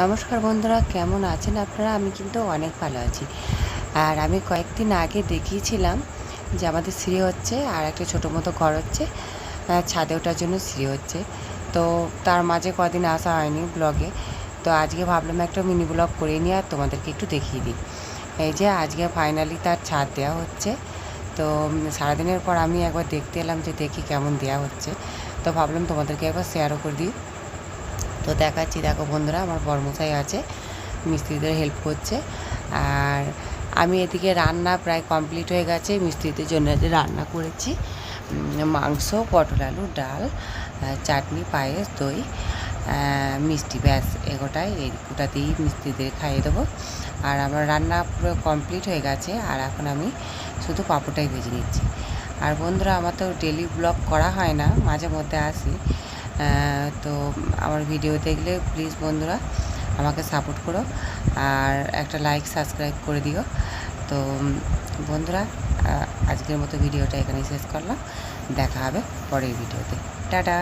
নমস্কার বন্ধুরা, কেমন আছেন আপনারা? আমি কিন্তু অনেক ভালো আছি। আর আমি কয়েকদিন আগে দেখিয়েছিলাম যে আমাদের সিঁড়ি হচ্ছে আর একটা ছোটো মতো ঘর হচ্ছে। ছাদে ওঠার জন্য সিঁড়ি হচ্ছে। তো তার মাঝে কদিন আসা হয়নি ব্লগে। তো আজকে ভাবলাম একটা মিনি ব্লগ করে নিয়ে আর তোমাদেরকে একটু দেখিয়ে দিই। এই যে আজকে ফাইনালি তার ছাদ দেওয়া হচ্ছে। তো সারাদিনের পর আমি একবার দেখতে এলাম যে দেখি কেমন দেওয়া হচ্ছে। তো ভাবলাম তোমাদেরকে একবার শেয়ারও করে দিই। তো দেখাচ্ছি, দেখো বন্ধুরা, আমার বর্মশাই আছে, মিস্ত্রিদের হেল্প করছে। আর আমি এদিকে রান্না প্রায় কমপ্লিট হয়ে গেছে, মিস্ত্রিদের জন্য রান্না করেছি মাংস, পটল আলু, ডাল চাটনি, পায়েস, দই মিষ্টি, ব্যাস, এগোটাই, এই গোটা দিয়েই মিস্ত্রিদের খাইয়ে দেবো। আর আমার রান্না পুরো কমপ্লিট হয়ে গেছে, আর এখন আমি শুধু পাঁপড়টাই ভেজে নিচ্ছি। আর বন্ধুরা, আমার তো ডেলি ব্লগ করা হয় না, মাঝে মধ্যে আসি। তো আমার ভিডিও দেখলে প্লিজ বন্ধুরা আমাকে সাপোর্ট করো আর একটা লাইক সাবস্ক্রাইব করে দিও। তো বন্ধুরা আজকের মতো ভিডিওটা এখানেই শেষ করলাম। দেখা হবে পরের ভিডিওতে টাটা!